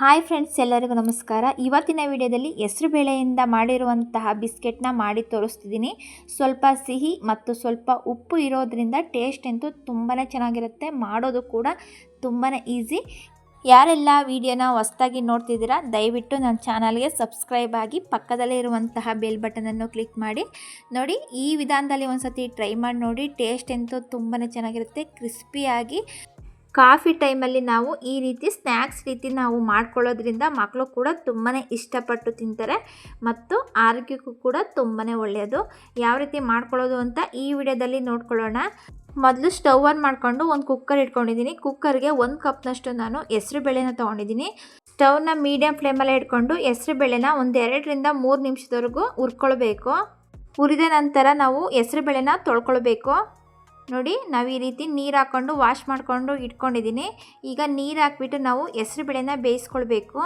Hi friends ಎಲ್ಲರಿಗೂ ನಮಸ್ಕಾರ. ಇವತ್ತಿನ ವಿಡಿಯೋದಲ್ಲಿ ಹೆಸರು ಬೇಳೆಯಿಂದ ಮಾಡಿರುವಂತಹ ಬಿಸ್ಕೆಟ್ನ ಮಾಡಿ ತೋರಿಸ್ತಿದ್ದೀನಿ. ಸ್ವಲ್ಪ ಸಿಹಿ ಮತ್ತು ಸ್ವಲ್ಪ ಉಪ್ಪು ಇರೋದರಿಂದ ಟೇಸ್ಟ್ ಅಂತೂ ತುಂಬಾ ಚೆನ್ನಾಗಿರುತ್ತೆ. ಮಾಡೋದು ಕೂಡ ತುಂಬಾ ಈಸಿ ಯಾರೆಲ್ಲ ವಿಡಿಯೋನ ಹೊಸ್ದಾಗಿ ನೋಡ್ತಿದ್ದೀರಾ, ದಯವಿಟ್ಟು ನನ್ನ ಚಾನಲ್ಗೆ ಸಬ್ಸ್ಕ್ರೈಬ್ ಆಗಿ ಪಕ್ಕದಲ್ಲೇ ಇರುವಂತಹ ಬೆಲ್ ಬಟನನ್ನು ಕ್ಲಿಕ್ ಮಾಡಿ. ನೋಡಿ, ಈ ವಿಧಾನದಲ್ಲಿ ಒಂದು ಸತಿ ಟ್ರೈ ಮಾಡಿ ನೋಡಿ ಟೇಸ್ಟ್ ಅಂತೂ ತುಂಬಾ ಚೆನ್ನಾಗಿರುತ್ತೆ ಕ್ರಿಸ್ಪಿಯಾಗಿ ಕಾಫಿ ಟೈಮಲ್ಲಿ ನಾವು ಈ ರೀತಿ ಸ್ನ್ಯಾಕ್ಸ್ ರೀತಿ ನಾವು ಮಾಡ್ಕೊಳ್ಳೋದ್ರಿಂದ ಮಕ್ಕಳು ಕೂಡ ತುಂಬಾ ಇಷ್ಟಪಟ್ಟು ತಿಂತಾರೆ ಮತ್ತು ಆರೋಗ್ಯಕ್ಕೂ ಕೂಡ ತುಂಬಾ ಒಳ್ಳೆಯದು. ಯಾವ ರೀತಿ ಮಾಡ್ಕೊಳ್ಳೋದು ಅಂತ ಈ ವಿಡಿಯೋದಲ್ಲಿ ನೋಡ್ಕೊಳ್ಳೋಣ. ಮೊದಲು ಸ್ಟವ್ ಆನ್ ಮಾಡಿಕೊಂಡು ಒಂದು ಕುಕ್ಕರ್ ಇಟ್ಕೊಂಡಿದ್ದೀನಿ. ಕುಕ್ಕರ್ಗೆ ಒಂದು ಕಪ್ನಷ್ಟು ನಾನು ಹೆಸರು ಬೇಳೆನ ತೊಗೊಂಡಿದ್ದೀನಿ. ಸ್ಟವ್ನ ಮೀಡಿಯಂ ಫ್ಲೇಮಲ್ಲೇ ಇಟ್ಕೊಂಡು ಹೆಸರು ಬೇಳೆನ ಒಂದು ಎರಡರಿಂದ ಮೂರು ನಿಮಿಷದವರೆಗೂ ಹುರ್ಕೊಳ್ಬೇಕು. ಹುರಿದ ನಂತರ ನಾವು ಹೆಸರು ಬೇಳೆನ ತೊಳ್ಕೊಳ್ಬೇಕು. ನೋಡಿ, ನಾವು ಈ ರೀತಿ ನೀರು ಹಾಕ್ಕೊಂಡು ವಾಶ್ ಮಾಡಿಕೊಂಡು ಇಟ್ಕೊಂಡಿದ್ದೀನಿ ಈಗ ನೀರು ಹಾಕ್ಬಿಟ್ಟು ನಾವು ಹೆಸ್ರು ಬೇಳೆನ ಬೇಯಿಸ್ಕೊಳ್ಬೇಕು.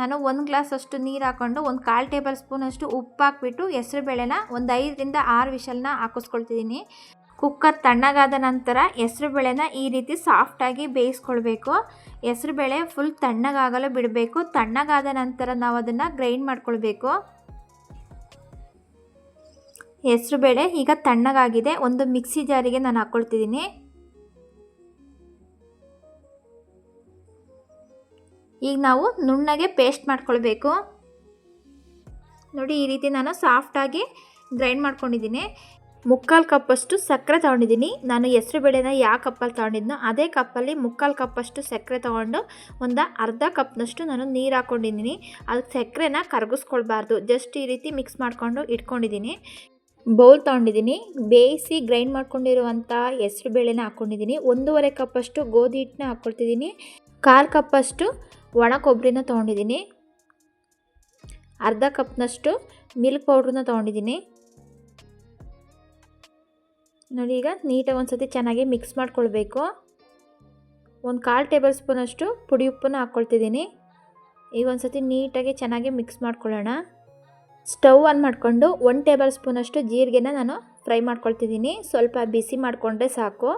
ನಾನು ಒಂದು ಗ್ಲಾಸ್ ಅಷ್ಟು ನೀರು ಹಾಕ್ಕೊಂಡು ಒಂದು ಕಾಲು ಟೇಬಲ್ ಸ್ಪೂನಷ್ಟು ಉಪ್ಪು ಹಾಕ್ಬಿಟ್ಟು ಹೆಸ್ರು ಬೇಳೆನ ಒಂದು ಐದರಿಂದ ಆರು ವಿಷಲ್ನ ಹಾಕಿಸ್ಕೊಳ್ತಿದ್ದೀನಿ ಕುಕ್ಕರ್ ತಣ್ಣಗಾದ ನಂತರ ಹೆಸ್ರು ಬೇಳೆನ ಈ ರೀತಿ ಸಾಫ್ಟಾಗಿ ಬೇಯಿಸ್ಕೊಳ್ಬೇಕು. ಹೆಸ್ರು ಬೇಳೆ ಫುಲ್ ತಣ್ಣಗಾಗಲು ಬಿಡಬೇಕು. ತಣ್ಣಗಾದ ನಂತರ ನಾವು ಅದನ್ನು ಗ್ರೈಂಡ್ ಮಾಡ್ಕೊಳ್ಬೇಕು. ಹೆಸರು ಬೇಳೆ ಈಗ ತಣ್ಣಗಾಗಿದೆ. ಒಂದು ಮಿಕ್ಸಿ ಜಾರಿಗೆ ನಾನು ಹಾಕ್ಕೊಳ್ತಿದ್ದೀನಿ ಈಗ ನಾವು ನುಣ್ಣಗೆ ಪೇಸ್ಟ್ ಮಾಡ್ಕೊಳ್ಬೇಕು. ನೋಡಿ, ಈ ರೀತಿ ನಾನು ಸಾಫ್ಟಾಗಿ ಗ್ರೈಂಡ್ ಮಾಡ್ಕೊಂಡಿದ್ದೀನಿ. ಮುಕ್ಕಾಲು ಕಪ್ಪಷ್ಟು ಸಕ್ಕರೆ ತೊಗೊಂಡಿದ್ದೀನಿ. ನಾನು ಹೆಸರು ಬೇಳೆನ ಯಾವ ಕಪ್ಪಲ್ಲಿ ತೊಗೊಂಡಿದ್ನೋ ಅದೇ ಕಪ್ಪಲ್ಲಿ ಮುಕ್ಕಾಲು ಕಪ್ಪಷ್ಟು ಸಕ್ಕರೆ ತೊಗೊಂಡು ಒಂದು ಅರ್ಧ ಕಪ್ನಷ್ಟು ನಾನು ನೀರು ಹಾಕ್ಕೊಂಡಿದ್ದೀನಿ ಅದಕ್ಕೆ ಸಕ್ಕರೆನ ಕರಗಿಸ್ಕೊಳ್ಬಾರ್ದು. ಜಸ್ಟ್ ಈ ರೀತಿ ಮಿಕ್ಸ್ ಮಾಡಿಕೊಂಡು ಇಟ್ಕೊಂಡಿದ್ದೀನಿ. ಬೌಲ್ ತೊಗೊಂಡಿದ್ದೀನಿ. ಬೇಯಿಸಿ ಗ್ರೈಂಡ್ ಮಾಡ್ಕೊಂಡಿರುವಂಥ ಹೆಸರು ಬೇಳೆನ ಹಾಕ್ಕೊಂಡಿದ್ದೀನಿ ಒಂದೂವರೆ ಕಪ್ಪಷ್ಟು ಗೋಧಿ ಹಿಟ್ಟನ್ನ ಹಾಕ್ಕೊಳ್ತಿದ್ದೀನಿ ಕಾಲು ಕಪ್ಪಷ್ಟು ಒಣ ಕೊಬ್ಬರಿನ ತೊಗೊಂಡಿದ್ದೀನಿ. ಅರ್ಧ ಕಪ್ನಷ್ಟು ಮಿಲ್ಕ್ ಪೌಡ್ರನ್ನ ತೊಗೊಂಡಿದ್ದೀನಿ. ನೋಡಿ ಈಗ ನೀಟಾಗಿ ಒಂದು ಸತಿ ಚೆನ್ನಾಗಿ ಮಿಕ್ಸ್ ಮಾಡ್ಕೊಳ್ಬೇಕು. ಒಂದು ಕಾಲು ಟೇಬಲ್ ಸ್ಪೂನಷ್ಟು ಪುಡಿ ಉಪ್ಪನ್ನು ಹಾಕ್ಕೊಳ್ತಿದ್ದೀನಿ ಈಗ ಒಂದು ಸತಿ ನೀಟಾಗಿ ಚೆನ್ನಾಗಿ ಮಿಕ್ಸ್ ಮಾಡ್ಕೊಳ್ಳೋಣ. ಸ್ಟವ್ ಆನ್ ಮಾಡಿಕೊಂಡು ಒನ್ ಟೇಬಲ್ ಸ್ಪೂನಷ್ಟು ಜೀರಿಗೆನ ನಾನು ಫ್ರೈ ಮಾಡ್ಕೊಳ್ತಿದ್ದೀನಿ. ಸ್ವಲ್ಪ ಬಿಸಿ ಮಾಡಿಕೊಂಡ್ರೆ ಸಾಕು.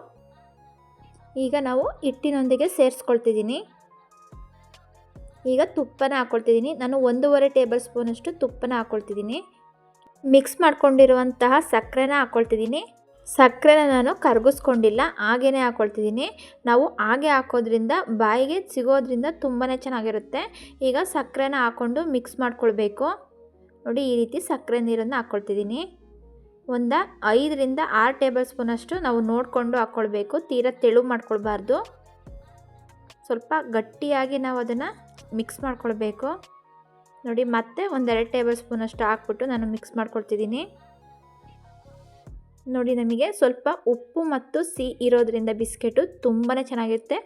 ಈಗ ನಾವು ಹಿಟ್ಟಿನೊಂದಿಗೆ ಸೇರಿಸ್ಕೊಳ್ತಿದ್ದೀನಿ. ಈಗ ತುಪ್ಪನ ಹಾಕ್ಕೊಳ್ತಿದ್ದೀನಿ ನಾನು ಒಂದೂವರೆ ಟೇಬಲ್ ಸ್ಪೂನಷ್ಟು ತುಪ್ಪನ ಹಾಕ್ಕೊಳ್ತಿದ್ದೀನಿ ಮಿಕ್ಸ್ ಮಾಡ್ಕೊಂಡಿರುವಂತಹ ಸಕ್ಕರೆನ ಹಾಕ್ಕೊಳ್ತಿದ್ದೀನಿ ಸಕ್ಕರೆನ ನಾನು ಕರಗಿಸ್ಕೊಂಡಿಲ್ಲ ಹಾಗೇ ಹಾಕ್ಕೊಳ್ತಿದ್ದೀನಿ ನಾವು ಹಾಗೆ ಹಾಕೋದ್ರಿಂದ ಬಾಯಿಗೆ ಸಿಗೋದ್ರಿಂದ ತುಂಬಾ ಚೆನ್ನಾಗಿರುತ್ತೆ. ಈಗ ಸಕ್ಕರೆನ ಹಾಕ್ಕೊಂಡು ಮಿಕ್ಸ್ ಮಾಡ್ಕೊಳ್ಬೇಕು. ನೋಡಿ, ಈ ರೀತಿ ಸಕ್ಕರೆ ನೀರನ್ನು ಹಾಕ್ಕೊಳ್ತಿದ್ದೀನಿ. ಒಂದು ಐದರಿಂದ ಆರು ಟೇಬಲ್ ಸ್ಪೂನಷ್ಟು ನಾವು ನೋಡಿಕೊಂಡು ಹಾಕ್ಕೊಳ್ಬೇಕು. ತೀರಾ ತೆಳು ಮಾಡ್ಕೊಳ್ಬಾರ್ದು. ಸ್ವಲ್ಪ ಗಟ್ಟಿಯಾಗಿ ನಾವು ಅದನ್ನು ಮಿಕ್ಸ್ ಮಾಡ್ಕೊಳ್ಬೇಕು. ನೋಡಿ, ಮತ್ತೆ ಒಂದೆರಡು ಟೇಬಲ್ ಸ್ಪೂನಷ್ಟು ಹಾಕ್ಬಿಟ್ಟು ನಾನು ಮಿಕ್ಸ್ ಮಾಡ್ಕೊಳ್ತಿದ್ದೀನಿ. ನೋಡಿ, ನಮಗೆ ಸ್ವಲ್ಪ ಉಪ್ಪು ಮತ್ತು ಸಿಹಿ ಇರೋದ್ರಿಂದ ಬಿಸ್ಕೆಟು ತುಂಬಾ ಚೆನ್ನಾಗಿರುತ್ತೆ.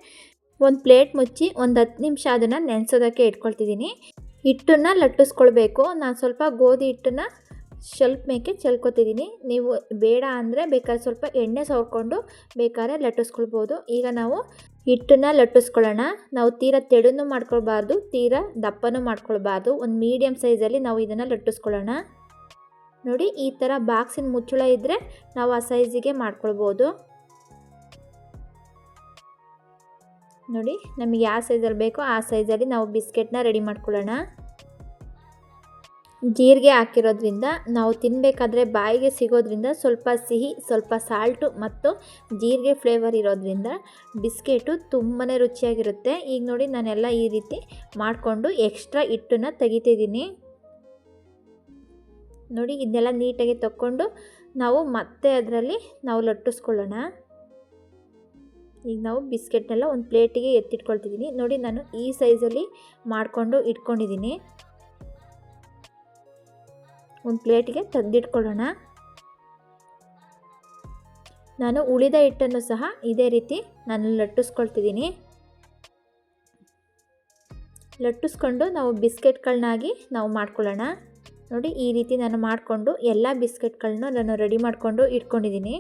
ಒಂದು ಪ್ಲೇಟ್ ಮುಚ್ಚಿ ಒಂದು ಹತ್ತು ನಿಮಿಷ ಅದನ್ನು ನೆನೆಸೋದಕ್ಕೆ ಇಟ್ಕೊಳ್ತಿದ್ದೀನಿ. ಹಿಟ್ಟನ್ನು ಲಟ್ಟಿಸ್ಕೊಳ್ಬೇಕು. ನಾನು ಸ್ವಲ್ಪ ಗೋಧಿ ಹಿಟ್ಟನ್ನು ಸ್ವಲ್ಪ ಮೇಕೆ ಚೆಲ್ಕೊತಿದ್ದೀನಿ ನೀವು ಬೇಡ ಅಂದರೆ ಬೇಕಾದ್ರೆ ಸ್ವಲ್ಪ ಎಣ್ಣೆ ಸವರ್ಕೊಂಡು ಬೇಕಾದ್ರೆ ಲಟ್ಟಿಸ್ಕೊಳ್ಬೋದು. ಈಗ ನಾವು ಹಿಟ್ಟನ್ನು ಲಟ್ಟಿಸ್ಕೊಳ್ಳೋಣ. ನಾವು ತೀರಾ ತೆಳುನೂ ಮಾಡ್ಕೊಳ್ಬಾರ್ದು, ತೀರಾ ದಪ್ಪನೂ ಮಾಡ್ಕೊಳ್ಬಾರ್ದು. ಒಂದು ಮೀಡಿಯಮ್ ಸೈಜಲ್ಲಿ ನಾವು ಇದನ್ನು ಲಟ್ಟಿಸ್ಕೊಳ್ಳೋಣ. ನೋಡಿ, ಈ ಥರ ಬಾಕ್ಸಿನ ಮುಚ್ಚಳ ಇದ್ದರೆ ನಾವು ಆ ಸೈಜಿಗೆ ಮಾಡ್ಕೊಳ್ಬೋದು. ನೋಡಿ, ನಮಗೆ ಯಾವ ಸೈಜಲ್ಲಿ ಬೇಕೋ ಆ ಸೈಜಲ್ಲಿ ನಾವು ಬಿಸ್ಕೆಟ್ನ ರೆಡಿ ಮಾಡ್ಕೊಳ್ಳೋಣ. ಜೀರಿಗೆ ಹಾಕಿರೋದ್ರಿಂದ ನಾವು ತಿನ್ನಬೇಕಾದ್ರೆ ಬಾಯಿಗೆ ಸಿಗೋದ್ರಿಂದ ಸ್ವಲ್ಪ ಸಿಹಿ, ಸ್ವಲ್ಪ ಸಾಲ್ಟು ಮತ್ತು ಜೀರಿಗೆ ಫ್ಲೇವರ್ ಇರೋದ್ರಿಂದ ಬಿಸ್ಕೆಟು ತುಂಬಾ ರುಚಿಯಾಗಿರುತ್ತೆ. ಈಗ ನೋಡಿ, ನಾನೆಲ್ಲ ಈ ರೀತಿ ಮಾಡಿಕೊಂಡು ಎಕ್ಸ್ಟ್ರಾ ಹಿಟ್ಟನ್ನು ತೆಗಿತಿದ್ದೀನಿ. ನೋಡಿ, ಇದನ್ನೆಲ್ಲ ನೀಟಾಗಿ ತಕ್ಕೊಂಡು ನಾವು ಮತ್ತೆ ಅದರಲ್ಲಿ ನಾವು ಲಟ್ಟಿಸ್ಕೊಳ್ಳೋಣ. ಈಗ ನಾವು ಬಿಸ್ಕೆಟ್ನೆಲ್ಲ ಒಂದು ಪ್ಲೇಟಿಗೆ ಎತ್ತಿಟ್ಕೊಳ್ತಿದ್ದೀನಿ. ನೋಡಿ ನಾನು ಈ ಸೈಜಲ್ಲಿ ಮಾಡಿಕೊಂಡು ಇಟ್ಕೊಂಡಿದ್ದೀನಿ. ಒಂದು ಪ್ಲೇಟಿಗೆ ತೆಗೆದಿಟ್ಕೊಳ್ಳೋಣ ನಾನು ಉಳಿದ ಹಿಟ್ಟನ್ನು ಸಹ ಇದೇ ರೀತಿ ನಾನು ಲಟ್ಟಿಸ್ಕೊಳ್ತಿದ್ದೀನಿ. ಲಟ್ಟಿಸ್ಕೊಂಡು ನಾವು ಬಿಸ್ಕೆಟ್ಗಳನ್ನಾಗಿ ನಾವು ಮಾಡ್ಕೊಳ್ಳೋಣ. ನೋಡಿ ಈ ರೀತಿ ನಾನು ಮಾಡಿಕೊಂಡು ಎಲ್ಲ ಬಿಸ್ಕೆಟ್ಗಳನ್ನೂ ನಾನು ರೆಡಿ ಮಾಡಿಕೊಂಡು ಇಟ್ಕೊಂಡಿದ್ದೀನಿ.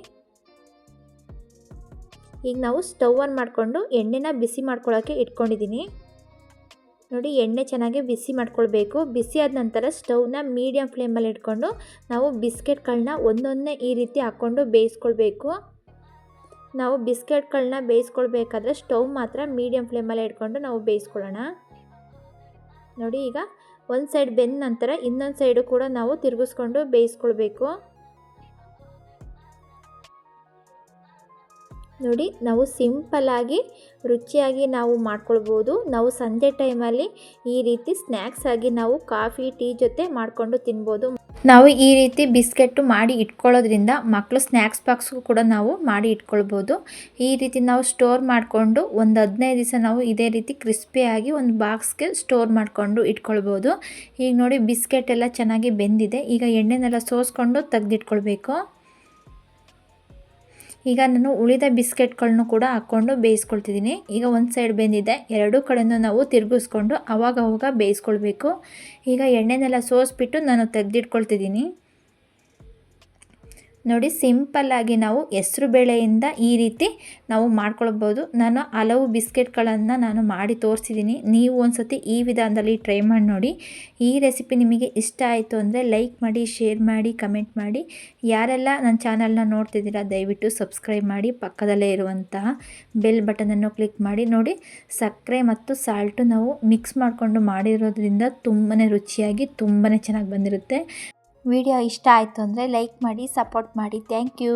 ಈಗ ನಾವು ಸ್ಟವ್ ಆನ್ ಮಾಡಿಕೊಂಡು ಎಣ್ಣೆನ ಬಿಸಿ ಮಾಡ್ಕೊಳ್ಳೋಕ್ಕೆ ಇಟ್ಕೊಂಡಿದ್ದೀನಿ. ನೋಡಿ, ಎಣ್ಣೆ ಚೆನ್ನಾಗಿ ಬಿಸಿ ಮಾಡ್ಕೊಳ್ಬೇಕು. ಬಿಸಿ ಆದ ನಂತರ ಸ್ಟವ್ನ ಮೀಡಿಯಂ ಫ್ಲೇಮಲ್ಲಿ ಇಟ್ಕೊಂಡು ನಾವು ಬಿಸ್ಕೆಟ್ಗಳನ್ನ ಒಂದೊಂದೇ ಈ ರೀತಿ ಹಾಕ್ಕೊಂಡು ಬೇಯಿಸ್ಕೊಳ್ಬೇಕು. ನಾವು ಬಿಸ್ಕೆಟ್ಗಳನ್ನ ಬೇಯಿಸ್ಕೊಳ್ಬೇಕಾದ್ರೆ ಸ್ಟವ್ ಮಾತ್ರ ಮೀಡಿಯಂ ಫ್ಲೇಮಲ್ಲಿ ಇಟ್ಕೊಂಡು ನಾವು ಬೇಯಿಸ್ಕೊಳ್ಳೋಣ. ನೋಡಿ, ಈಗ ಒಂದು ಸೈಡ್ ಬೆಂದ ನಂತರ ಇನ್ನೊಂದು ಸೈಡು ಕೂಡ ನಾವು ತಿರುಗಿಸ್ಕೊಂಡು ಬೇಯಿಸ್ಕೊಳ್ಬೇಕು. ನೋಡಿ, ನಾವು ಸಿಂಪಲ್ಲಾಗಿ ರುಚಿಯಾಗಿ ನಾವು ಮಾಡ್ಕೊಳ್ಬೋದು. ನಾವು ಸಂಜೆ ಟೈಮಲ್ಲಿ ಈ ರೀತಿ ಸ್ನ್ಯಾಕ್ಸ್ ಆಗಿ ನಾವು ಕಾಫಿ ಟೀ ಜೊತೆ ಮಾಡಿಕೊಂಡು ತಿನ್ಬೋದು. ನಾವು ಈ ರೀತಿ ಬಿಸ್ಕೆಟ್ಟು ಮಾಡಿ ಇಟ್ಕೊಳ್ಳೋದ್ರಿಂದ ಮಕ್ಕಳು ಸ್ನ್ಯಾಕ್ಸ್ ಬಾಕ್ಸ್ಗೂ ಕೂಡ ನಾವು ಮಾಡಿ ಇಟ್ಕೊಳ್ಬೋದು. ಈ ರೀತಿ ನಾವು ಸ್ಟೋರ್ ಮಾಡಿಕೊಂಡು ಒಂದು ಹದಿನೈದು ದಿವಸ ನಾವು ಇದೇ ರೀತಿ ಕ್ರಿಸ್ಪಿಯಾಗಿ ಒಂದು ಬಾಕ್ಸ್ಗೆ ಸ್ಟೋರ್ ಮಾಡಿಕೊಂಡು ಇಟ್ಕೊಳ್ಬೋದು. ಈಗ ನೋಡಿ, ಬಿಸ್ಕೆಟ್ ಎಲ್ಲ ಚೆನ್ನಾಗಿ ಬೆಂದಿದೆ. ಈಗ ಎಣ್ಣೆನೆಲ್ಲ ಸೋಸ್ಕೊಂಡು ತೆಗೆದಿಟ್ಕೊಳ್ಬೇಕು. ಈಗ ನಾನು ಉಳಿದ ಬಿಸ್ಕೆಟ್ಗಳನ್ನು ಕೂಡ ಹಾಕ್ಕೊಂಡು ಬೇಯಿಸ್ಕೊಳ್ತಿದ್ದೀನಿ. ಈಗ ಒಂದು ಸೈಡ್ ಬೆಂದಿದೆ. ಎರಡೂ ಕಡೆಯೂ ನಾವು ತಿರುಗಿಸ್ಕೊಂಡು ಅವಾಗ ಅವಾಗ ಬೇಯಿಸ್ಕೊಳ್ಬೇಕು. ಈಗ ಎಣ್ಣೆನೆಲ್ಲ ಸೋಸ್ಬಿಟ್ಟು ನಾನು ತೆಗೆದಿಟ್ಕೊಳ್ತಿದ್ದೀನಿ. ನೋಡಿ ಸಿಂಪಲ್ಲಾಗಿ ನಾವು ಹೆಸ್ರು ಬೇಳೆಯಿಂದ ಈ ರೀತಿ ನಾವು ಮಾಡ್ಕೊಳ್ಬೋದು. ನಾನು ಹಲವು ಬಿಸ್ಕೆಟ್ಗಳನ್ನು ನಾನು ಮಾಡಿ ತೋರಿಸಿದ್ದೀನಿ. ನೀವು ಒಂದು ಸತಿ ಈ ವಿಧಾನದಲ್ಲಿ ಟ್ರೈ ಮಾಡಿ ನೋಡಿ. ಈ ರೆಸಿಪಿ ನಿಮಗೆ ಇಷ್ಟ ಆಯಿತು ಅಂದರೆ ಲೈಕ್ ಮಾಡಿ, ಶೇರ್ ಮಾಡಿ, ಕಮೆಂಟ್ ಮಾಡಿ. ಯಾರೆಲ್ಲ ನನ್ನ ಚಾನಲ್ನ ನೋಡ್ತಿದ್ದೀರಾ, ದಯವಿಟ್ಟು ಸಬ್ಸ್ಕ್ರೈಬ್ ಮಾಡಿ. ಪಕ್ಕದಲ್ಲೇ ಇರುವಂತಹ ಬೆಲ್ ಬಟನನ್ನು ಕ್ಲಿಕ್ ಮಾಡಿ. ನೋಡಿ, ಸಕ್ಕರೆ ಮತ್ತು ಸಾಲ್ಟು ನಾವು ಮಿಕ್ಸ್ ಮಾಡಿಕೊಂಡು ಮಾಡಿರೋದ್ರಿಂದ ತುಂಬಾ ರುಚಿಯಾಗಿ ತುಂಬಾ ಚೆನ್ನಾಗಿ ಬಂದಿರುತ್ತೆ. ವಿಡಿಯೋ ಇಷ್ಟ ಆಯಿತು ಅಂದರೆ ಲೈಕ್ ಮಾಡಿ ಸಪೋರ್ಟ್ ಮಾಡಿ. Thank you.